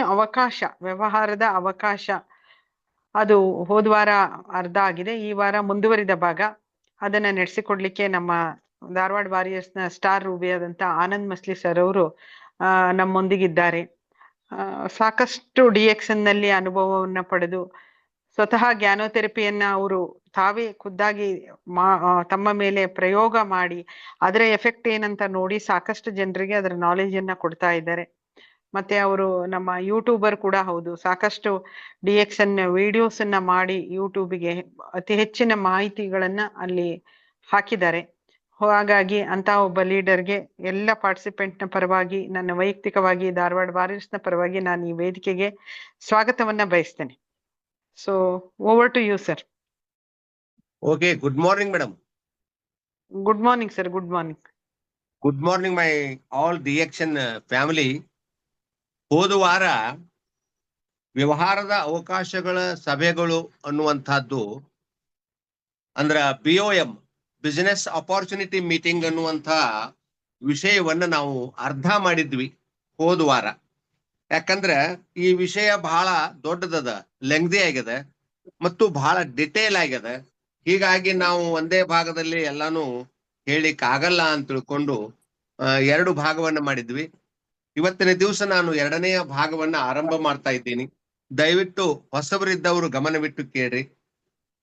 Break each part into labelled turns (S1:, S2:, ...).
S1: ಏನು ಅವಕಾಶ, ವ್ಯವಹಾರದ ಅವಕಾಶ. ಅದು ಹೋದ ವಾರ ಅರ್ಧ ಆಗಿದೆ, ಈ ವಾರ ಮುಂದುವರಿದ ಭಾಗ. ಅದನ್ನ ನಡೆಸಿಕೊಡ್ಲಿಕ್ಕೆ ನಮ್ಮ ಧಾರವಾಡ ವಾರಿಯರ್ಸ್ನ ಸ್ಟಾರ್ ರೂಬಿಯಾದಂತ ಆನಂದ್ ಮಸ್ಲಿ ಸರ್ ಅವರು ನಮ್ಮೊಂದಿಗಿದ್ದಾರೆ. ಸಾಕಷ್ಟು ಡಿ ನಲ್ಲಿ ಅನುಭವವನ್ನ ಪಡೆದು, ಸ್ವತಃ ಜ್ಞಾನೋಥೆರಪಿಯನ್ನ ಅವರು ತಾವೇ ಖುದ್ದಾಗಿ ಮಾ ತಮ್ಮ ಮೇಲೆ ಪ್ರಯೋಗ ಮಾಡಿ, ಅದರ ಎಫೆಕ್ಟ್ ಏನಂತ ನೋಡಿ ಸಾಕಷ್ಟು ಜನರಿಗೆ ಅದರ ನಾಲೆಜ್ ಅನ್ನ ಕೊಡ್ತಾ ಇದ್ದಾರೆ. ಮತ್ತೆ ಅವರು ನಮ್ಮ ಯೂಟ್ಯೂಬರ್ ಕೂಡ ಹೌದು. ಸಾಕಷ್ಟು ಡಿ ಎಕ್ಸ್ ಅನ್ನ ವಿಡಿಯೋಸ್ ಅನ್ನ ಮಾಡಿ ಯೂಟ್ಯೂಬಿಗೆ ಅತಿ ಹೆಚ್ಚಿನ ಮಾಹಿತಿಗಳನ್ನ ಅಲ್ಲಿ ಹಾಕಿದ್ದಾರೆ. ಹಾಗಾಗಿ ಅಂತ ಒಬ್ಬ ಲೀಡರ್ಗೆ ಎಲ್ಲ ಪಾರ್ಟಿಸಿಪೆಂಟ್ನ ಪರವಾಗಿ ನನ್ನ ವೈಯಕ್ತಿಕವಾಗಿ ಧಾರವಾಡ ವಾರಿಯರ್ಸ್ನ ನ ಪರವಾಗಿ ನಾನು ಈ ವೇದಿಕೆಗೆ ಸ್ವಾಗತವನ್ನ ಬಯಸ್ತೇನೆ. So over to you sir
S2: okay good morning madam
S1: good morning sir good morning
S2: good morning my all the family. ಹೋದ ವಾರ ವ್ಯವಹಾರದ ಅವಕಾಶಗಳ ಸಭೆಗಳು ಅನ್ನುವಂಥದ್ದು ಅಂದ್ರ B O M business opportunity meeting ಅನ್ನುವಂಥ ವಿಷಯವನ್ನ ನಾವು ಅರ್ಧ ಮಾಡಿದ್ವಿ ಹೋದ ವಾರ. ಯಾಕಂದ್ರ ಈ ವಿಷಯ ಬಹಳ ದೊಡ್ಡದದ ಲೆಂಗ್ದಿ ಆಗಿದೆ ಮತ್ತು ಬಹಳ ಡಿಟೇಲ್ ಆಗ್ಯದ. ಹೀಗಾಗಿ ನಾವು ಒಂದೇ ಭಾಗದಲ್ಲಿ ಎಲ್ಲಾನು ಹೇಳಿಕ್ ಆಗಲ್ಲ ಅಂತ ತಿಳ್ಕೊಂಡು ಎರಡು ಭಾಗವನ್ನ ಮಾಡಿದ್ವಿ. ಇವತ್ತಿನ ದಿವಸ ನಾನು ಎರಡನೆಯ ಭಾಗವನ್ನ ಆರಂಭ ಮಾಡ್ತಾ ಇದ್ದೀನಿ. ದಯವಿಟ್ಟು ಹೊಸಬರಿದ್ದವರು ಗಮನವಿಟ್ಟು ಕೇಳ್ರಿ.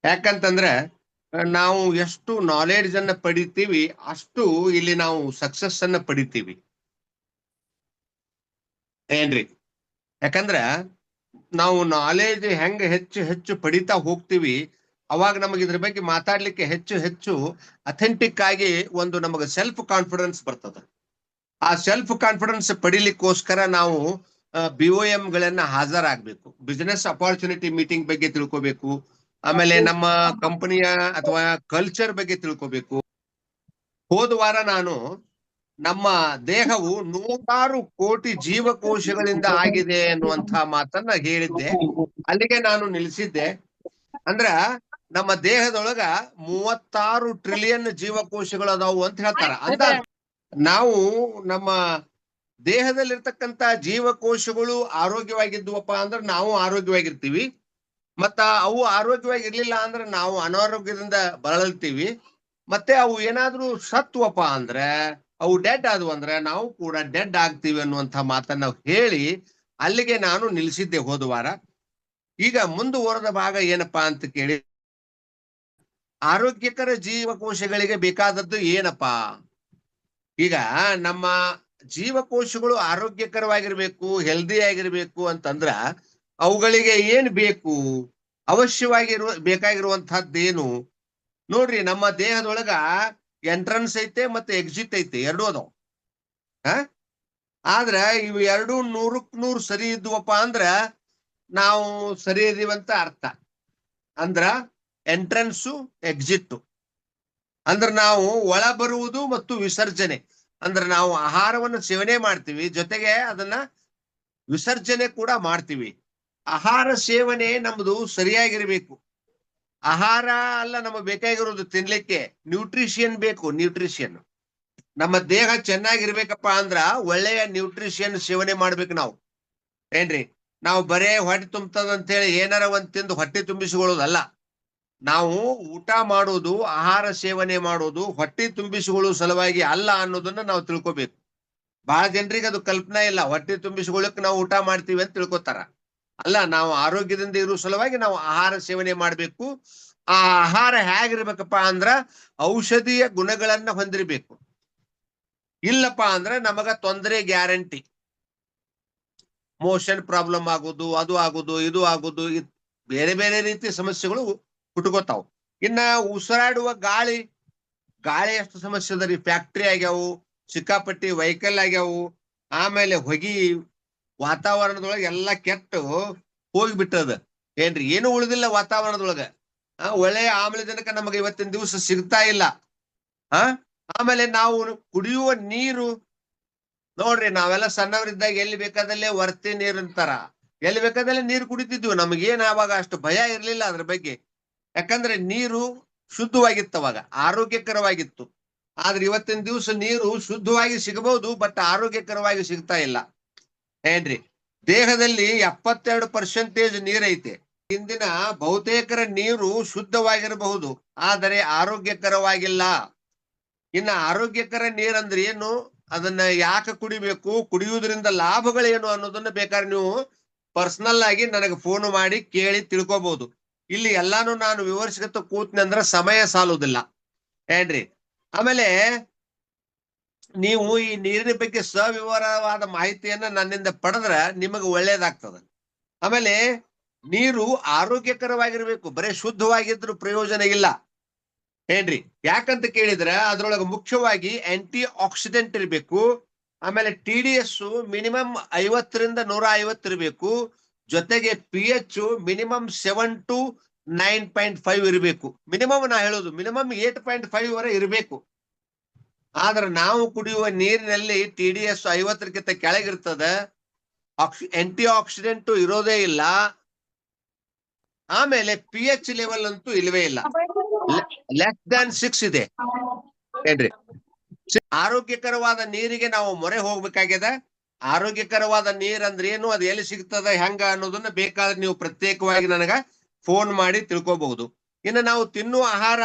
S2: ಯಾಕಂತಂದ್ರೆ, ನಾವು ಎಷ್ಟು ನಾಲೆಡ್ಜ್ ಅನ್ನ ಪಡಿತೀವಿ, ಅಷ್ಟು ಇಲ್ಲಿ ನಾವು ಸಕ್ಸಸ್ ಅನ್ನ ಪಡಿತೀವಿ. ಏನ್ರಿ? ಯಾಕಂದ್ರ, ನಾವು ನಾಲೆಜ್ ಹೆಂಗ ಹೆಚ್ಚು ಹೆಚ್ಚು ಪಡಿತಾ ಹೋಗ್ತೀವಿ, ಅವಾಗ ನಮಗೆ ಇದ್ರ ಬಗ್ಗೆ ಮಾತಾಡ್ಲಿಕ್ಕೆ ಹೆಚ್ಚು ಹೆಚ್ಚು ಅಥೆಂಟಿಕ್ ಆಗಿ ಒಂದು ನಮಗೆ ಸೆಲ್ಫ್ ಕಾನ್ಫಿಡೆನ್ಸ್ ಬರ್ತದೆ. ಆ ಸೆಲ್ಫ್ ಕಾನ್ಫಿಡೆನ್ಸ್ ಪಡಿಲಿಕ್ಕೋಸ್ಕರ ನಾವು ಬಿ ಒ ಎಂ ಗಳನ್ನ ಹಾಜರಾಗಬೇಕು. ಬಿಸಿನೆಸ್ ಅಪಾರ್ಚುನಿಟಿ ಮೀಟಿಂಗ್ ಬಗ್ಗೆ ತಿಳ್ಕೊಬೇಕು. ಆಮೇಲೆ ನಮ್ಮ ಕಂಪನಿಯ ಅಥವಾ ಕಲ್ಚರ್ ಬಗ್ಗೆ ತಿಳ್ಕೊಬೇಕು. ಹೋದ ವಾರ ನಾನು ನಮ್ಮ ದೇಹವು ನೂರಾರು ಕೋಟಿ ಜೀವಕೋಶಗಳಿಂದ ಆಗಿದೆ ಅನ್ನುವಂತಹ ಮಾತನ್ನ ಹೇಳಿದ್ದೆ. ಅಲ್ಲಿಗೆ ನಾನು ನಿಲ್ಲಿಸಿದ್ದೆ. ಅಂದ್ರ ನಮ್ಮ ದೇಹದೊಳಗ ಮೂವತ್ತಾರು ಟ್ರಿಲಿಯನ್ ಜೀವಕೋಶಗಳು ಅದಾವು ಅಂತ ಹೇಳ್ತಾರ. ಅಂದಾಜು ನಾವು ನಮ್ಮ ದೇಹದಲ್ಲಿರ್ತಕ್ಕಂತ ಜೀವಕೋಶಗಳು ಆರೋಗ್ಯವಾಗಿದ್ವಪ್ಪ ಅಂದ್ರೆ ನಾವು ಆರೋಗ್ಯವಾಗಿರ್ತೀವಿ. ಮತ್ತ ಅವು ಆರೋಗ್ಯವಾಗಿರ್ಲಿಲ್ಲ ಅಂದ್ರೆ ನಾವು ಅನಾರೋಗ್ಯದಿಂದ ಬಳಲ್ತೀವಿ. ಮತ್ತೆ ಅವು ಏನಾದ್ರೂ ಸತ್ವಪ್ಪ ಅಂದ್ರೆ, ಅವು ಡೆಡ್ ಆದ್ವು ಅಂದ್ರೆ ನಾವು ಕೂಡ ಡೆಡ್ ಆಗ್ತೀವಿ ಅನ್ನುವಂತ ಮಾತನ್ನ ಹೇಳಿ ಅಲ್ಲಿಗೆ ನಾನು ನಿಲ್ಲಿಸಿದ್ದೆ ಹೋದ ವಾರ. ಈಗ ಮುಂದುವರೆದ ಭಾಗ ಏನಪ್ಪಾ ಅಂತ ಕೇಳಿ, ಆರೋಗ್ಯಕರ ಜೀವಕೋಶಗಳಿಗೆ ಬೇಕಾದದ್ದು ಏನಪ್ಪಾ? ಈಗ ನಮ್ಮ ಜೀವಕೋಶಗಳು ಆರೋಗ್ಯಕರವಾಗಿರ್ಬೇಕು ಹೆಲ್ದಿ ಆಗಿರ್ಬೇಕು ಅಂತಂದ್ರ ಅವುಗಳಿಗೆ ಏನ್ ಬೇಕು? ಅವಶ್ಯವಾಗಿರುವ ಬೇಕಾಗಿರುವಂತಹದ್ದೇನು ನೋಡ್ರಿ, ನಮ್ಮ ದೇಹದೊಳಗ ಎಂಟ್ರನ್ಸ್ ಐತೆ ಮತ್ತೆ ಎಕ್ಸಿಟ್ ಐತೆ, ಎರಡೂ ಅದಾವ. ಆದ್ರೆ ಇವು ಎರಡು ನೂರಕ್ ನೂರು ಸರಿ ಇದ್ವಪ್ಪ ಅಂದ್ರ ನಾವು ಸರಿ ಇದೀವಂತ ಅರ್ಥ. ಅಂದ್ರ ಎಂಟ್ರೆನ್ಸು ಎಕ್ಸಿಟ್ ಅಂದ್ರ ನಾವು ಒಳ ಬರುವುದು ಮತ್ತು ವಿಸರ್ಜನೆ. ಅಂದ್ರೆ ನಾವು ಆಹಾರವನ್ನು ಸೇವನೆ ಮಾಡ್ತೀವಿ, ಜೊತೆಗೆ ಅದನ್ನ ವಿಸರ್ಜನೆ ಕೂಡ ಮಾಡ್ತೀವಿ. ಆಹಾರ ಸೇವನೆ ನಮ್ದು ಸರಿಯಾಗಿರ್ಬೇಕು. ಆಹಾರ ಅಲ್ಲ ನಮಗೆ ಬೇಕಾಗಿರೋದು ತಿನ್ಲಿಕ್ಕೆ ನ್ಯೂಟ್ರಿಷಿಯನ್ ಬೇಕು ನ್ಯೂಟ್ರಿಷಿಯನ್ ನಮ್ಮ ದೇಹ ಚೆನ್ನಾಗಿರ್ಬೇಕಪ್ಪ ಅಂದ್ರ ಒಳ್ಳೆಯ ನ್ಯೂಟ್ರಿಷಿಯನ್ ಸೇವನೆ ಮಾಡ್ಬೇಕು ನಾವು. ಏನ್ರಿ? ನಾವು ಬರೇ ಹೊಟ್ಟೆ ತುಂಬತದ ಅಂತ ಹೇಳಿ ಏನಾರ ಒಂದ್ ತಿಂದು ಹೊಟ್ಟೆ ತುಂಬಿಸಿಕೊಳ್ಳೋದಲ್ಲ. ನಾವು ಊಟ ಮಾಡೋದು, ಆಹಾರ ಸೇವನೆ ಮಾಡೋದು, ಹೊಟ್ಟೆ ತುಂಬಿಸಿಕೊಳ್ಳುವ ಸಲುವಾಗಿ ಅಲ್ಲ ಅನ್ನೋದನ್ನ ನಾವು ತಿಳ್ಕೊಬೇಕು. ಬಹಳ ಜನರಿಗೆ ಅದು ಕಲ್ಪನೆ ಇಲ್ಲ. ಹೊಟ್ಟೆ ತುಂಬಿಸಿಕೊಳ್ಳಕ್ ನಾವು ಊಟ ಮಾಡ್ತೀವಿ ಅಂತ ತಿಳ್ಕೊತಾರ. ಅಲ್ಲ, ನಾವು ಆರೋಗ್ಯದಿಂದ ಇರೋ ಸಲುವಾಗಿ ನಾವು ಆಹಾರ ಸೇವನೆ ಮಾಡ್ಬೇಕು. ಆ ಆಹಾರ ಹೇಗಿರ್ಬೇಕಪ್ಪ ಅಂದ್ರ ಔಷಧೀಯ ಗುಣಗಳನ್ನ ಹೊಂದಿರಬೇಕು. ಇಲ್ಲಪ್ಪ ಅಂದ್ರೆ ನಮಗ ತೊಂದರೆ ಗ್ಯಾರಂಟಿ. ಮೋಷನ್ ಪ್ರಾಬ್ಲಮ್ ಆಗೋದು, ಅದು ಆಗೋದು, ಇದು ಆಗೋದು ಬೇರೆ ಬೇರೆ ರೀತಿಯ ಸಮಸ್ಯೆಗಳು ಹುಟ್ಕೋತಾವ್ ಇನ್ನ ಉಸಿರಾಡುವ ಗಾಳಿ ಗಾಳಿ ಎಷ್ಟು ಸಮಸ್ಯೆ ಅದ ರೀ. ಫ್ಯಾಕ್ಟ್ರಿ ಆಗ್ಯಾವು, ಸಿಕ್ಕಾಪಟ್ಟಿ ವೆಹಿಕಲ್ ಆಗ್ಯಾವು, ಆಮೇಲೆ ಹೊಗಿ ವಾತಾವರಣದೊಳಗೆ ಎಲ್ಲಾ ಕೆಟ್ಟು ಹೋಗಿಬಿಟ್ಟದ. ಏನ್ರಿ? ಏನು ಉಳಿದಿಲ್ಲ ವಾತಾವರಣದೊಳಗ. ಆ ಒಳ್ಳೆಯ ಆಮ್ಲಜನಕ ನಮಗೆ ಇವತ್ತಿನ ದಿವಸ ಸಿಗ್ತಾ ಇಲ್ಲ. ಆ, ಆಮೇಲೆ ನಾವು ಕುಡಿಯುವ ನೀರು, ನೋಡ್ರಿ, ನಾವೆಲ್ಲ ಸಣ್ಣವರಿದ್ದಾಗ ಎಲ್ಲಿ ಬೇಕಾದಲ್ಲೇ ವರ್ತಿ ನೀರು ಅಂತಾರ. ಎಲ್ಲಿ ಬೇಕಾದಲ್ಲೇ ನೀರ್ ಕುಡಿತಿದ್ವಿ. ನಮಗೇನ್ ಆವಾಗ ಅಷ್ಟು ಭಯ ಇರ್ಲಿಲ್ಲ ಅದ್ರ ಬಗ್ಗೆ. ಯಾಕಂದ್ರೆ ನೀರು ಶುದ್ಧವಾಗಿತ್ತು ಅವಾಗ ಆರೋಗ್ಯಕರವಾಗಿತ್ತು. ಆದ್ರೆ ಇವತ್ತಿನ ದಿವಸ ನೀರು ಶುದ್ಧವಾಗಿ ಸಿಗಬಹುದು ಬಟ್ ಆರೋಗ್ಯಕರವಾಗಿ ಸಿಗ್ತಾ ಇಲ್ಲ. ಏನ್ರಿ? ದೇಹದಲ್ಲಿ ಎಪ್ಪತ್ತೆರಡು ಪರ್ಸೆಂಟೇಜ್ ನೀರೈತೆ. ಇಂದಿನ ಬಹುತೇಕರ ನೀರು ಶುದ್ಧವಾಗಿರಬಹುದು, ಆದರೆ ಆರೋಗ್ಯಕರವಾಗಿಲ್ಲ. ಇನ್ನ ಆರೋಗ್ಯಕರ ನೀರಂದ್ರೆ ಏನು? ಅದನ್ನ ಯಾಕೆ ಕುಡಿಬೇಕು? ಕುಡಿಯುವುದರಿಂದ ಲಾಭಗಳೇನು ಅನ್ನೋದನ್ನ ಬೇಕಾದ್ರೆ ನೀವು ಪರ್ಸನಲ್ ಆಗಿ ನನಗೆ ಫೋನ್ ಮಾಡಿ ಕೇಳಿ ತಿಳ್ಕೊಬಹುದು ಇಲ್ಲಿ ಎಲ್ಲಾನು ನಾನು ವಿವರಿಸಕತ್ತ ಕೂತ್ನಿ ಅಂದ್ರೆ ಸಮಯ ಸಾಲುವುದಿಲ್ಲ. ಏನ್ರಿ? ಆಮೇಲೆ ನೀವು ಈ ನೀರಿನ ಬಗ್ಗೆ ಸವಿವರವಾದ ಮಾಹಿತಿಯನ್ನ ನನ್ನಿಂದ ಪಡೆದ್ರ ನಿಮಗೆ ಒಳ್ಳೇದಾಗ್ತದ. ಆಮೇಲೆ ನೀರು ಆರೋಗ್ಯಕರವಾಗಿರ್ಬೇಕು, ಬರೇ ಶುದ್ಧವಾಗಿದ್ರು ಪ್ರಯೋಜನ ಇಲ್ಲ. ಏನ್ರಿ? ಯಾಕಂತ ಕೇಳಿದ್ರೆ ಅದ್ರೊಳಗೆ ಮುಖ್ಯವಾಗಿ ಆಂಟಿ ಆಕ್ಸಿಡೆಂಟ್ ಇರಬೇಕು, ಆಮೇಲೆ ಟಿ ಡಿ ಎಸ್ ಮಿನಿಮಮ್ ಐವತ್ತರಿಂದ ನೂರ ಐವತ್ತು ಇರಬೇಕು ಜೊತೆಗೆ P H minimum seven to nine point five ಇರಬೇಕು. ಮಿನಿಮಮ್ ನಾ ಹೇಳೋದು ಮಿನಿಮಮ್ ಏಟ್ ಪಾಯಿಂಟ್ ಫೈವ್ ವರೆ ಇರಬೇಕು. ಆದ್ರೆ ನಾವು ಕುಡಿಯುವ ನೀರಿನಲ್ಲಿ ಟಿ ಡಿ ಎಸ್ ಐವತ್ತರಕ್ಕಿಂತ ಕೆಳಗಿರ್ತದೆ. ಆಕ್ಸಿ ಆಂಟಿ ಆಕ್ಸಿಡೆಂಟ್ ಇರೋದೇ ಇಲ್ಲ. ಆಮೇಲೆ ಪಿ ಎಚ್ ಲೆವೆಲ್ ಅಂತೂ ಇಲ್ವೇ ಇಲ್ಲ. ಲೆಸ್ ದಾನ್ ಸಿಕ್ಸ್ ಇದೆ. ಏನ್ರಿ? ಆರೋಗ್ಯಕರವಾದ ನೀರಿಗೆ ನಾವು ಮೊರೆ ಹೋಗ್ಬೇಕಾಗ್ಯದ ಆರೋಗ್ಯಕರವಾದ ನೀರ್ ಅಂದ್ರೆ ಏನು? ಅದು ಎಲ್ಲಿ ಸಿಗ್ತದ, ಹೆಂಗ ಅನ್ನೋದನ್ನ ಬೇಕಾದ್ರೆ ನೀವು ಪ್ರತ್ಯೇಕವಾಗಿ ನನಗ ಫೋನ್ ಮಾಡಿ ತಿಳ್ಕೊಬಹುದು. ಇನ್ನು ನಾವು ತಿನ್ನುವ ಆಹಾರ,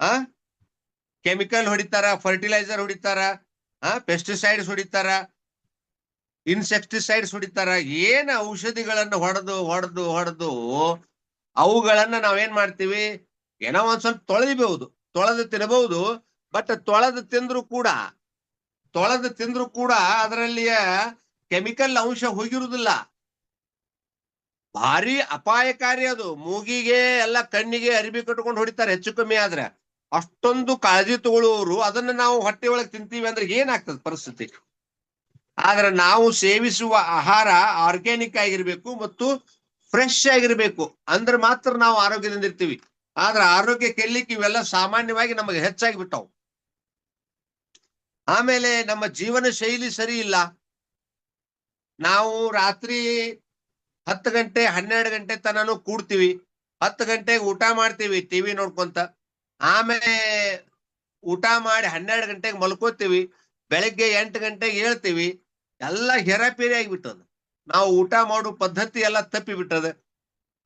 S2: ಆ? ಕೆಮಿಕಲ್ ಹೊಡಿತಾರ ಫರ್ಟಿಲೈಸರ್ ಹೊಡಿತಾರ, ಆ? ಪೆಸ್ಟಿಸೈಡ್ಸ್ ಹೊಡಿತಾರ ಇನ್ಸೆಕ್ಟಿಸೈಡ್ಸ್ ಹೊಡಿತಾರ, ಏನ್ ಔಷಧಿಗಳನ್ನ ಹೊಡೆದು ಹೊಡೆದು ಹೊಡೆದು ಅವುಗಳನ್ನ ನಾವೇನ್ ಮಾಡ್ತೀವಿ? ಏನೋ ಒಂದ್ ಸ್ವಲ್ಪ ತೊಳೆದಿಬಹುದು ತೊಳೆದು ತಿನ್ನಬಹುದು ಬಟ್ ತೊಳೆದು ತಿಂದ್ರು ಕೂಡ ತೊಳೆದು ತಿಂದ್ರು ಕೂಡ ಅದರಲ್ಲಿಯ ಕೆಮಿಕಲ್ ಅಂಶ ಹೋಗಿರುವುದಿಲ್ಲ. ಭಾರಿ ಅಪಾಯಕಾರಿ ಅದು. ಮೂಗಿಗೆ ಎಲ್ಲ ಕಣ್ಣಿಗೆ ಅರಿವಿ ಕಟ್ಕೊಂಡು ಹೊಡಿತಾರೆ ಹೆಚ್ಚು ಕಮ್ಮಿ ಆದ್ರೆ. ಅಷ್ಟೊಂದು ಕಾಳಜಿ ತಗೊಳ್ಳುವವರು ಅದನ್ನ ನಾವು ಹೊಟ್ಟೆ ಒಳಗೆ ತಿಂತೀವಿ ಅಂದ್ರೆ ಏನಾಗ್ತದೆ ಪರಿಸ್ಥಿತಿ? ಆದ್ರೆ ನಾವು ಸೇವಿಸುವ ಆಹಾರ ಆರ್ಗ್ಯಾನಿಕ್ ಆಗಿರ್ಬೇಕು ಮತ್ತು ಫ್ರೆಶ್ ಆಗಿರ್ಬೇಕು. ಅಂದ್ರೆ ಮಾತ್ರ ನಾವು ಆರೋಗ್ಯದಿಂದ ಇರ್ತೀವಿ. ಆದ್ರೆ ಆರೋಗ್ಯ ಕೆಡ್ಲಿಕ್ಕೆ ಇವೆಲ್ಲ ಸಾಮಾನ್ಯವಾಗಿ ನಮಗೆ ಹೆಚ್ಚಾಗಿ ಬಿಟ್ಟವು. ಆಮೇಲೆ ನಮ್ಮ ಜೀವನ ಶೈಲಿ ಸರಿ ಇಲ್ಲ. ನಾವು ರಾತ್ರಿ ಹತ್ತು ಗಂಟೆ, ಹನ್ನೆರಡು ಗಂಟೆ ತನನು ಕೂಡ್ತೀವಿ. ಹತ್ತು ಗಂಟೆಗೆ ಊಟ ಮಾಡ್ತೀವಿ ಟಿವಿ ನೋಡ್ಕೊಂತ. ಆಮೇಲೆ ಊಟ ಮಾಡಿ ಹನ್ನೆರಡು ಗಂಟೆಗೆ ಮಲ್ಕೋತೀವಿ. ಬೆಳಗ್ಗೆ ಎಂಟು ಗಂಟೆಗೆ ಹೇಳ್ತೀವಿ ಎಲ್ಲ ಹೆರಾಪೇರಿ ಆಗಿಬಿಟ್ಟದ ನಾವು ಊಟ ಮಾಡೋ ಪದ್ಧತಿ ಎಲ್ಲ ತಪ್ಪಿ ಬಿಟ್ಟದ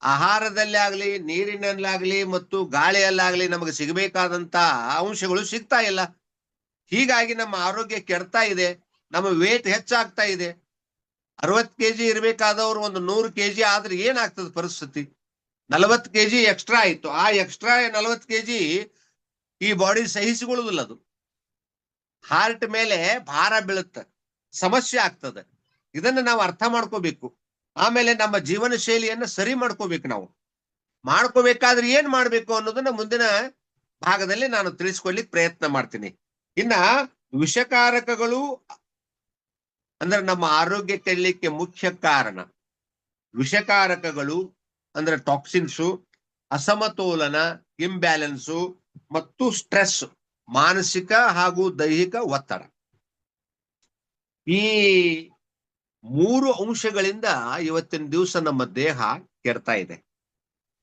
S2: ಆಹಾರದಲ್ಲಿ ಆಗ್ಲಿ, ನೀರಿನಲ್ಲಾಗ್ಲಿ ಮತ್ತು ಗಾಳಿಯಲ್ಲಾಗ್ಲಿ ನಮಗೆ ಸಿಗಬೇಕಾದಂತ ಅಂಶಗಳು ಸಿಗ್ತಾ ಇಲ್ಲ. ಹೀಗಾಗಿ ನಮ್ಮ ಆರೋಗ್ಯ ಕೆಡ್ತಾ ಇದೆ, ನಮ್ಮ ವೇಟ್ ಹೆಚ್ಚಾಗ್ತಾ ಇದೆ. ಅರವತ್ ಕೆಜಿ ಇರ್ಬೇಕಾದವ್ರು ಒಂದು ನೂರು ಕೆಜಿ ಆದ್ರೆ ಏನಾಗ್ತದ ಪರಿಸ್ಥಿತಿ? ನಲವತ್ ಕೆಜಿ ಎಕ್ಸ್ಟ್ರಾ ಆಯ್ತು. ಆ ಎಕ್ಸ್ಟ್ರಾ ನಲವತ್ ಕೆಜಿ ಈ ಬಾಡಿ ಸಹಿಸಿಕೊಳ್ಳುವುದಿಲ್ಲ ಅದು. ಹಾರ್ಟ್ ಮೇಲೆ ಭಾರ ಬೀಳುತ್ತೆ, ಸಮಸ್ಯೆ ಆಗ್ತದೆ. ಇದನ್ನ ನಾವು ಅರ್ಥ ಮಾಡ್ಕೋಬೇಕು. ಆಮೇಲೆ ನಮ್ಮ ಜೀವನ ಶೈಲಿಯನ್ನ ಸರಿ ಮಾಡ್ಕೋಬೇಕು ನಾವು. ಮಾಡ್ಕೋಬೇಕಾದ್ರೆ ಏನ್ ಮಾಡ್ಬೇಕು ಅನ್ನೋದನ್ನ ಮುಂದಿನ ಭಾಗದಲ್ಲಿ ನಾನು ತಿಳಿಸ್ಕೊಡ್ಲಿಕ್ಕೆ ಪ್ರಯತ್ನ ಮಾಡ್ತೀನಿ. ಇನ್ನ ವಿಷಕಾರಕಗಳು ಅಂದ್ರೆ ನಮ್ಮ ಆರೋಗ್ಯ ಕೆಡಲಿಕ್ಕೆ ಮುಖ್ಯ ಕಾರಣ. ವಿಷಕಾರಕಗಳು ಅಂದ್ರೆ ಟಾಕ್ಸಿನ್ಸು, ಅಸಮತೋಲನ, ಇಂಬ್ಯಾಲೆನ್ಸು ಮತ್ತು ಸ್ಟ್ರೆಸ್, ಮಾನಸಿಕ ಹಾಗೂ ದೈಹಿಕ ಒತ್ತಡ. ಈ ಮೂರು ಅಂಶಗಳಿಂದ ಇವತ್ತಿನ ದಿವಸ ನಮ್ಮ ದೇಹ ಕೆಡ್ತಾ ಇದೆ.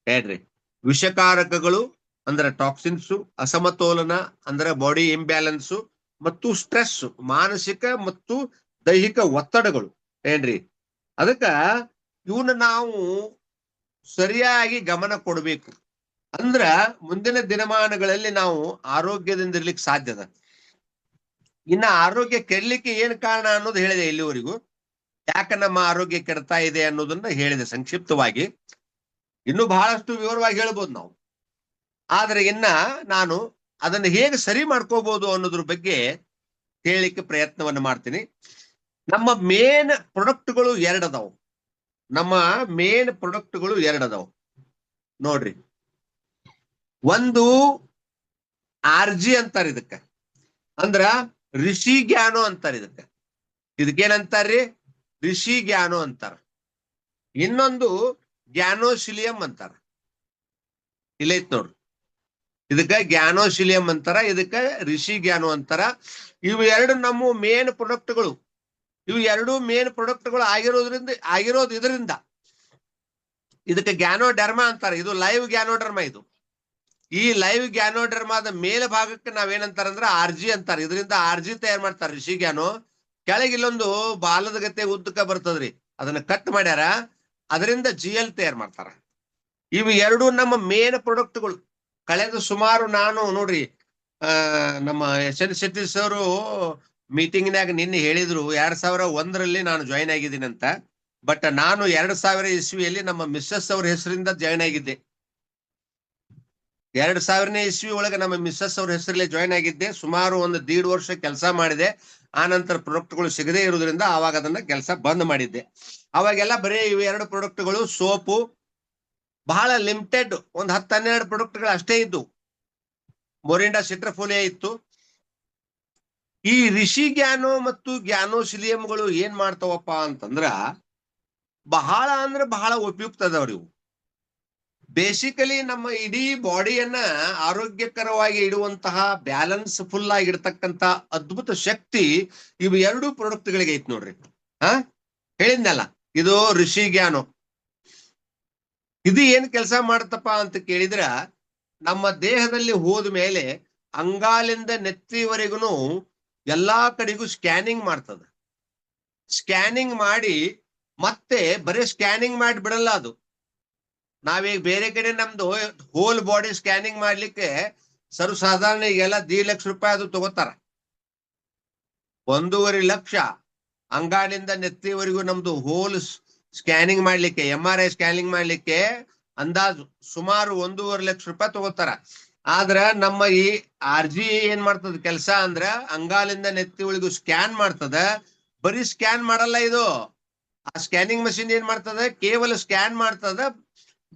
S2: ಹೇಳ್ರಿ. ವಿಷಕಾರಕಗಳು ಅಂದ್ರೆ ಟಾಕ್ಸಿನ್ಸು ಅಸಮತೋಲನ, ಅಂದ್ರೆ ಬಾಡಿ ಇಂಬ್ಯಾಲೆನ್ಸ್ ಮತ್ತು ಸ್ಟ್ರೆಸ್ ಮಾನಸಿಕ ಮತ್ತು ದೈಹಿಕ ಒತ್ತಡಗಳು. ಏನ್ರಿ? ಅದಕ್ಕ ಇವನ್ನ ನಾವು ಸರಿಯಾಗಿ ಗಮನ ಕೊಡಬೇಕು. ಅಂದ್ರ ಮುಂದಿನ ದಿನಮಾನಗಳಲ್ಲಿ ನಾವು ಆರೋಗ್ಯದಿಂದ ಇರ್ಲಿಕ್ಕೆ ಸಾಧ್ಯದ ಇನ್ನ ಆರೋಗ್ಯ ಕೆಡ್ಲಿಕ್ಕೆ ಏನ್ ಕಾರಣ ಅನ್ನೋದು ಹೇಳಿದೆ ಇಲ್ಲಿವರೆಗೂ. ಯಾಕ ನಮ್ಮ ಆರೋಗ್ಯ ಕೆಡ್ತಾ ಇದೆ ಅನ್ನೋದನ್ನ ಹೇಳಿದೆ ಸಂಕ್ಷಿಪ್ತವಾಗಿ. ಇನ್ನು ಬಹಳಷ್ಟು ವಿವರವಾಗಿ ಹೇಳ್ಬೋದು ನಾವು. ಆದ್ರೆ ಇನ್ನ ನಾನು ಅದನ್ನ ಹೇಗೆ ಸರಿ ಮಾಡ್ಕೋಬಹುದು ಅನ್ನೋದ್ರ ಬಗ್ಗೆ ಹೇಳಲಿಕ್ಕೆ ಪ್ರಯತ್ನವನ್ನು ಮಾಡ್ತೀನಿ. ನಮ್ಮ ಮೇನ್ ಪ್ರೊಡಕ್ಟ್ಗಳು ಎರಡದವು. ನಮ್ಮ ಮೇನ್ ಪ್ರೊಡಕ್ಟ್ಗಳು ಎರಡದವು. ನೋಡ್ರಿ. ಒಂದು ಆರ್ಜಿ ಅಂತಾರ ಇದಕ್ಕ. ಅಂದ್ರ ಋಷಿ ಗ್ಯಾನೋ ಅಂತಾರ ಇದಕ್ಕ. ಇದಕ್ಕೇನಂತಾರ್ರಿ? ಋಷಿ ಗ್ಯಾನೋ ಅಂತಾರ. ಇನ್ನೊಂದು ಜ್ಞಾನೋಶಿಲಿಯಂ ಅಂತಾರ. ಇಲ್ಲೈತ್ ನೋಡ್ರಿ. ಇದಕ್ಕ ಜ್ಞಾನೋಶಿಲಿಯಂ ಅಂತಾರ, ಇದಕ್ಕ ಋಷಿ ಜ್ಞಾನ ಅಂತಾರ. ಇವು ಎರಡು ನಮ್ಮ ಮೇನ್ ಪ್ರೊಡಕ್ಟ್ಗಳು ಇವು ಎರಡು ಮೇನ್ ಪ್ರೊಡಕ್ಟ್ಗಳು ಆಗಿರೋದ್ರಿಂದ, ಆಗಿರೋದು ಇದರಿಂದ. ಇದಕ್ಕೆ ಗ್ಯಾನೋಡರ್ಮಾ ಅಂತಾರೆ, ಇದು ಲೈವ್ ಗ್ಯಾನೋಡರ್ಮಾ ಇದು. ಈ ಲೈವ್ ಗ್ಯಾನೋಡರ್ಮಾದ ಮೇಲ್ಭಾಗಕ್ಕೆ ನಾವೇನಂತಾರಂದ್ರ ಆರ್ಜಿ ಅಂತಾರೆ. ಇದರಿಂದ ಆರ್ಜಿ ತಯಾರು ಮಾಡ್ತಾರೆ ಋಷಿ ಕೆಳಗೆ ಇಲ್ಲೊಂದು ಬಾಲದ ಗತೆ ಉದ್ದಕ್ಕ ಬರ್ತದ್ರಿ, ಅದನ್ನ ಕಟ್ ಮಾಡ್ಯಾರ. ಅದರಿಂದ ಜಿ ಎಲ್ ತಯಾರು ಮಾಡ್ತಾರ. ಇವು ಎರಡು ನಮ್ಮ ಮೇನ್ ಪ್ರಾಡಕ್ಟ್ಗಳು ಕಳೆದ ಸುಮಾರು ನಾನು ನೋಡ್ರಿ ನಮ್ಮ ಎಸ್ ಎನ್ ಶೆಟ್ಟಿ ಸರ್ ಮೀಟಿಂಗ್ನಾಗ ನಿನ್ನೆ ಹೇಳಿದ್ರು, ಎರಡ್ ಸಾವಿರ ಒಂದರಲ್ಲಿ ನಾನು ಜಾಯಿನ್ ಆಗಿದ್ದೀನಿ ಅಂತ. ಬಟ್ ನಾನು ಎರಡ್ ಸಾವಿರ ಇಸ್ವಿಯಲ್ಲಿ ನಮ್ಮ ಮಿಸ್ಸಸ್ ಅವ್ರ ಹೆಸರಿಂದ ಜಾಯಿನ್ ಆಗಿದ್ದೆ. ಎರಡ್ ಸಾವಿರನೇ ಇಸ್ವಿ ಒಳಗೆ ನಮ್ಮ ಮಿಸ್ಸಸ್ ಅವ್ರ ಹೆಸರಲ್ಲಿ ಜಾಯಿನ್ ಆಗಿದ್ದೆ. ಸುಮಾರು ಒಂದು ದೀಡ್ ವರ್ಷ ಕೆಲಸ ಮಾಡಿದೆ. ಆ ನಂತರ ಪ್ರಾಡಕ್ಟ್ಗಳು ಸಿಗದೇ ಇರುವುದರಿಂದ ಆವಾಗ ಅದನ್ನ ಕೆಲಸ ಬಂದ್ ಮಾಡಿದ್ದೆ. ಅವಾಗೆಲ್ಲ ಬರೀ ಇವು ಎರಡು ಪ್ರಾಡಕ್ಟ್ಗಳು, ಸೋಪು ಬಹಳ ಲಿಮಿಟೆಡ್ ಒಂದ್ ಹತ್ತು ಹನ್ನೆರಡು ಪ್ರಾಡಕ್ಟ್ಗಳು ಅಷ್ಟೇ ಇದ್ದು ಮೊರಿಂಡಾ ಸಿಟ್ರಫೋಲಿಯಾ ಇತ್ತು. ಈ ರಿಷಿ ಗ್ಯಾನೋ ಮತ್ತು ಗ್ಯಾನೋಸಿಲಿಯಂಗಳು ಏನ್ ಮಾಡ್ತಾವಪ್ಪ ಅಂತಂದ್ರ ಬಹಳ ಅಂದ್ರೆ ಬಹಳ ಉಪಯುಕ್ತ ಅದಾವ್ರಿ ಇವು. ಬೇಸಿಕಲಿ ನಮ್ಮ ಇಡೀ ಬಾಡಿಯನ್ನ ಆರೋಗ್ಯಕರವಾಗಿ ಇಡುವಂತಹ ಬ್ಯಾಲೆನ್ಸ್ ಫುಲ್ ಆಗಿರ್ತಕ್ಕಂತ ಅದ್ಭುತ ಶಕ್ತಿ ಇವು ಎರಡು ಪ್ರಾಡಕ್ಟ್ಗಳಿಗೆ ಐತ್ ನೋಡ್ರಿ. ಹ? ಹೇಳಿದ್ನಲ್ಲ, ಇದು ರಿಷಿ ಜ್ಞಾನೋ. ಇದು ಏನ್ ಕೆಲಸ ಮಾಡತ್ತಪ್ಪ ಅಂತ ಕೇಳಿದ್ರ, ನಮ್ಮ ದೇಹದಲ್ಲಿ ಹೋದ ಮೇಲೆ ಅಂಗಾಲಿಂದ ನೆತ್ತಿವರೆಗೂ ಎಲ್ಲಾ ಕಡೆಗೂ ಸ್ಕ್ಯಾನಿಂಗ್ ಮಾಡ್ತದ. ಸ್ಕ್ಯಾನಿಂಗ್ ಮಾಡಿ ಮತ್ತೆ ಬರೀ ಸ್ಕ್ಯಾನಿಂಗ್ ಮಾಡಿ ಬಿಡಲ್ಲ ಅದು. ನಾವೀಗ ಬೇರೆ ಕಡೆ ನಮ್ದು ಹೋಲ್ ಬಾಡಿ ಸ್ಕ್ಯಾನಿಂಗ್ ಮಾಡ್ಲಿಕ್ಕೆ ಸರ್ವಸಾಧಾರಣ ಈಗೆಲ್ಲ ದಿ ಲಕ್ಷ ರೂಪಾಯಿ ಅದು ತಗೋತಾರ. ಒಂದೂವರೆ ಲಕ್ಷ ಅಂಗಾಲಿಂದ ನೆತ್ತಿವರೆಗೂ ನಮ್ದು ಹೋಲ್ ಸ್ಕ್ಯಾನಿಂಗ್ ಮಾಡ್ಲಿಕ್ಕೆ ಎಂ ಆರ್ ಐ ಸ್ಕ್ಯಾನಿಂಗ್ ಮಾಡ್ಲಿಕ್ಕೆ ಅಂದಾಜು ಸುಮಾರು ಒಂದೂವರೆ ಲಕ್ಷ ರೂಪಾಯಿ ತಗೋತಾರ. ಆದ್ರ ನಮ್ಮ ಈ ಆರ್ ಜಿ ಏನ್ ಮಾಡ್ತದ ಕೆಲಸ ಅಂದ್ರ ಅಂಗಾಲಿಂದ ಒಳಗೂ ಸ್ಕ್ಯಾನ್ ಮಾಡ್ತದ. ಬರೀ ಸ್ಕ್ಯಾನ್ ಮಾಡಲ್ಲ ಇದು. ಆ ಸ್ಕ್ಯಾನಿಂಗ್ ಮಷಿನ್ ಏನ್ ಮಾಡ್ತದ? ಕೇವಲ ಸ್ಕ್ಯಾನ್ ಮಾಡ್ತದ.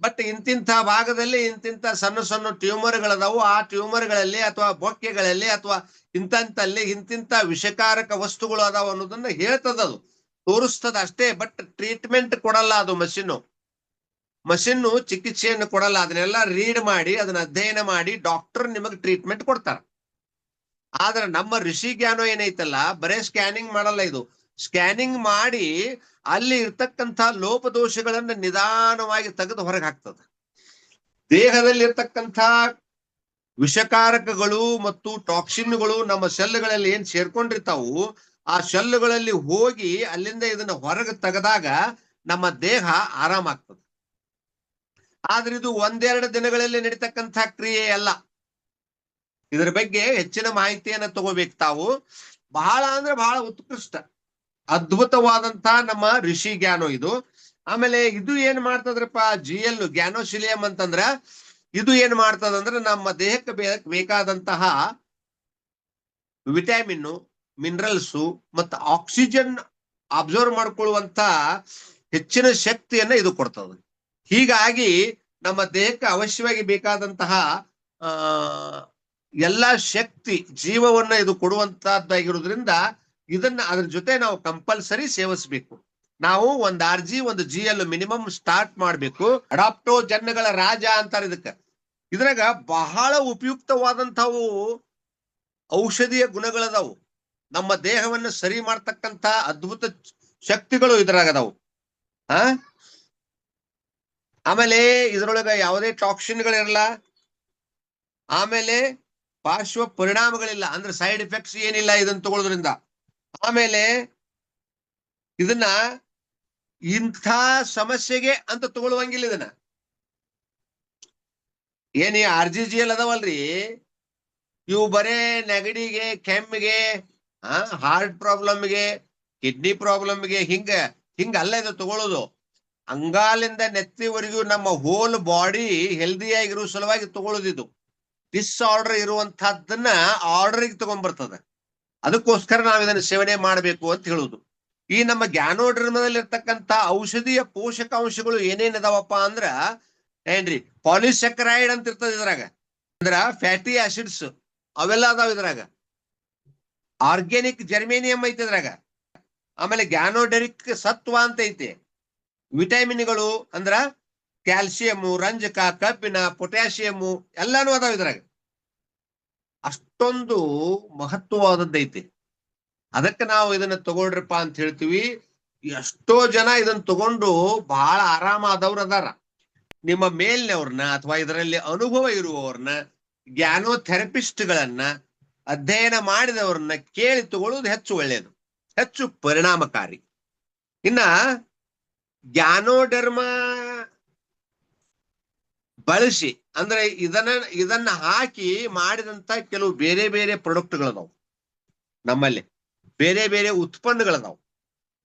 S2: ಬಟ್ ಇಂತಿಂತ ಭಾಗದಲ್ಲಿ ಇಂತಿಂತ ಸಣ್ಣ ಸಣ್ಣ ಟ್ಯೂಮರ್ಗಳದಾವು ಆ ಟ್ಯೂಮರ್ಗಳಲ್ಲಿ ಅಥವಾ ಬೊಕ್ಕೆಗಳಲ್ಲಿ ಅಥವಾ ಇಂತಲ್ಲಿ ಇಂತಿಂತ ವಿಷಕಾರಕ ವಸ್ತುಗಳು ಅದಾವ ಅನ್ನೋದನ್ನ ಹೇಳ್ತದ ಅದು. ತೋರಿಸ್ತದ ಅಷ್ಟೇ ಬಟ್ ಟ್ರೀಟ್ಮೆಂಟ್ ಕೊಡಲ್ಲ ಅದು ಮಷಿನ್ನು ಮಷಿನ್ನು ಚಿಕಿತ್ಸೆಯನ್ನು ಕೊಡಲ್ಲ, ಅದನ್ನೆಲ್ಲ ರೀಡ್ ಮಾಡಿ, ಅದನ್ನ ಅಧ್ಯಯನ ಮಾಡಿ ಡಾಕ್ಟರ್ ನಿಮಗೆ ಟ್ರೀಟ್ಮೆಂಟ್ ಕೊಡ್ತಾರ. ಆದ್ರೆ ನಮ್ಮ ಋಷಿ ಜ್ಞಾನ ಏನೈತಲ್ಲ, ಬರೇ ಸ್ಕ್ಯಾನಿಂಗ್ ಮಾಡಲ್ಲ ಇದು. ಸ್ಕ್ಯಾನಿಂಗ್ ಮಾಡಿ ಅಲ್ಲಿ ಇರ್ತಕ್ಕಂಥ ಲೋಪದೋಷಗಳನ್ನ ನಿಧಾನವಾಗಿ ತೆಗೆದು ಹೊರಗೆ ಹಾಕ್ತದ. ದೇಹದಲ್ಲಿ ಇರ್ತಕ್ಕಂಥ ವಿಷಕಾರಕಗಳು ಮತ್ತು ಟಾಕ್ಸಿನ್ಗಳು ನಮ್ಮ ಸೆಲ್ಗಳಲ್ಲಿ ಏನ್ ಸೇರ್ಕೊಂಡಿರ್ತಾವು ಆ ಶಲ್ಲುಗಳಲ್ಲಿ ಹೋಗಿ ಅಲ್ಲಿಂದ ಇದನ್ನ ಹೊರಗೆ ತೆಗೆದಾಗ ನಮ್ಮ ದೇಹ ಆರಾಮಾಗ್ತದೆ. ಆದ್ರೆ ಇದು ಒಂದೆರಡು ದಿನಗಳಲ್ಲಿ ನಡೀತಕ್ಕಂಥ ಕ್ರಿಯೆ ಅಲ್ಲ. ಇದರ ಬಗ್ಗೆ ಹೆಚ್ಚಿನ ಮಾಹಿತಿಯನ್ನ ತಗೋಬೇಕು ತಾವು. ಬಹಳ ಅಂದ್ರೆ ಬಹಳ ಉತ್ಕೃಷ್ಟ ಅದ್ಭುತವಾದಂತ ನಮ್ಮ ಋಷಿ ಜ್ಞಾನ ಇದು. ಆಮೇಲೆ ಇದು ಏನ್ ಮಾಡ್ತದ್ರಪ್ಪ ಜಿ ಎಲ್ ಗ್ಯಾನೋಶಿಲಿಯಂ ಅಂತಂದ್ರ ಇದು ಏನ್ ಮಾಡ್ತದಂದ್ರೆ ನಮ್ಮ ದೇಹಕ್ಕೆ ಬೇಕಾದಂತಹ ವಿಟಮಿನ್ ಮಿನರಲ್ಸು ಮತ್ತು ಆಕ್ಸಿಜನ್ ಅಬ್ಸರ್ವ್ ಮಾಡ್ಕೊಳ್ಳುವಂತ ಹೆಚ್ಚಿನ ಶಕ್ತಿಯನ್ನ ಇದು ಕೊಡ್ತದೆ. ಹೀಗಾಗಿ ನಮ್ಮ ದೇಹಕ್ಕೆ ಅವಶ್ಯವಾಗಿ ಬೇಕಾದಂತಹ ಎಲ್ಲಾ ಶಕ್ತಿ ಜೀವವನ್ನ ಇದು ಕೊಡುವಂತಹದ್ದಾಗಿರೋದ್ರಿಂದ ಇದನ್ನ ಅದ್ರ ಜೊತೆ ನಾವು ಕಂಪಲ್ಸರಿ ಸೇವಿಸ್ಬೇಕು. ನಾವು ಒಂದ್ ಆರ್ ಜಿ ಒಂದು ಜಿ ಎಲ್ ಮಿನಿಮಮ್ ಸ್ಟಾರ್ಟ್ ಮಾಡ್ಬೇಕು. ಅಡಾಪ್ಟೋ ಜನ್ಗಳ ರಾಜ ಅಂತಾರೆ ಇದಕ್ಕೆ. ಇದ್ರಾಗ ಬಹಳ ಉಪಯುಕ್ತವಾದಂಥವು ಔಷಧೀಯ ಗುಣಗಳದಾವು. ನಮ್ಮ ದೇಹವನ್ನ ಸರಿ ಮಾಡ್ತಕ್ಕಂತ ಅದ್ಭುತ ಶಕ್ತಿಗಳು ಇದ್ರಾಗದವು. ಆ? ಆಮೇಲೆ ಇದ್ರೊಳಗ ಯಾವುದೇ ಟಾಕ್ಸಿನ್ಗಳಿರಲ್ಲ. ಆಮೇಲೆ ಪಾರ್ಶ್ವ ಪರಿಣಾಮಗಳಿಲ್ಲ. ಅಂದ್ರೆ ಸೈಡ್ ಎಫೆಕ್ಟ್ಸ್ ಏನಿಲ್ಲ ಇದನ್ನ ತಗೊಳ್ಳೋದ್ರಿಂದ ಆಮೇಲೆ ಇದನ್ನ ಇಂಥ ಸಮಸ್ಯೆಗೆ ಅಂತ ತಗೊಳ್ಳುವಂಗಿಲ್ಲ ಇದನ್ನ. ಏನಿ ಆರ್ ಜಿ ಜಿ ಎಲ್ ಅದಾವಲ್ರಿ? ಇವು ಬರೇ ನೆಗಡಿಗೆ, ಕೆಮ್ಮಿಗೆ ಆ ಹಾರ್ಟ್ ಪ್ರಾಬ್ಲಮ್ಗೆ ಕಿಡ್ನಿ ಪ್ರಾಬ್ಲಮ್ಗೆ ಹಿಂಗ ಹಿಂಗ ಅಲ್ಲ ಇದು ತಗೊಳ್ಳೋದು ಅಂಗಾಲಿಂದ ನೆತ್ತಿವರೆಗೂ ನಮ್ಮ ಹೋಲ್ ಬಾಡಿ ಹೆಲ್ದಿಯಾಗಿರೋ ಸಲುವಾಗಿ ತಗೊಳ್ಳೋದು ಇದು. ಡಿಸ್ಆರ್ಡರ್ ಇರುವಂತಹದ್ದನ್ನ ಆರ್ಡರ್ಗೆ ತಗೊಂಡ್ಬರ್ತದೆ. ಅದಕ್ಕೋಸ್ಕರ ನಾವು ಇದನ್ನ ಸೇವನೆ ಮಾಡಬೇಕು ಅಂತ ಹೇಳುದು. ಈ ನಮ್ಮ ಜ್ಞಾನೋಡ್ರಮದಲ್ಲಿ ಇರ್ತಕ್ಕಂತ ಔಷಧೀಯ ಪೋಷಕಾಂಶಗಳು ಏನೇನ್ ಅದಾವಪ್ಪ ಅಂದ್ರ, ಏನ್ರಿ ಪಾಲಿಸೆಕ್ರೈಡ್ ಅಂತ ಇರ್ತದ ಇದ್ರಾಗ. ಅಂದ್ರ ಫ್ಯಾಟಿ ಆಸಿಡ್ಸ್ ಅವೆಲ್ಲ ಅದಾವ ಇದ್ರಾಗ. ಆರ್ಗ್ಯಾನಿಕ್ ಜರ್ಮೇನಿಯಂ ಐತೆ ಅದ್ರಾಗ ಆಮೇಲೆ ಗ್ಯಾನೋಡೆರಿಕ್ ಸತ್ವ ಅಂತ ಐತೆ. ವಿಟಮಿನ್ಗಳು ಅಂದ್ರ ಕ್ಯಾಲ್ಸಿಯಂ, ರಂಜಕ, ಕಬ್ಬಿಣ ಪೊಟ್ಯಾಸಿಯಮ್ ಎಲ್ಲಾನು ಅದಾವ ಇದ್ರಾಗ. ಅಷ್ಟೊಂದು ಮಹತ್ವವಾದದ್ದೈತಿ ಅದಕ್ಕೆ ನಾವು ಇದನ್ನ ತಗೊಳ್ರಪ್ಪ ಅಂತ ಹೇಳ್ತೀವಿ. ಎಷ್ಟೋ ಜನ ಇದನ್ನ ತಗೊಂಡು ಬಹಳ ಆರಾಮಾದವ್ರು ಅದಾರ. ನಿಮ್ಮ ಮೇಲ್ನವ್ರನ್ನ ಅಥವಾ ಇದರಲ್ಲಿ ಅನುಭವ ಇರುವವ್ರನ್ನ ಜ್ಞಾನೋಥೆರಪಿಸ್ಟ್ಗಳನ್ನ ಅಧ್ಯಯನ ಮಾಡಿದವರನ್ನ ಕೇಳಿ ತಗೊಳ್ಳೋದು ಹೆಚ್ಚು ಒಳ್ಳೆಯದು, ಹೆಚ್ಚು ಪರಿಣಾಮಕಾರಿ. ಇನ್ನ ಗ್ಯಾನೋಡರ್ಮ ಬಳಸಿ, ಅಂದ್ರೆ ಇದನ್ನ ಇದನ್ನ ಹಾಕಿ ಮಾಡಿದಂತ ಕೆಲವು ಬೇರೆ ಬೇರೆ ಪ್ರೊಡಕ್ಟ್ಗಳದಾವು ನಮ್ಮಲ್ಲಿ. ಬೇರೆ ಬೇರೆ ಉತ್ಪನ್ನಗಳದಾವು.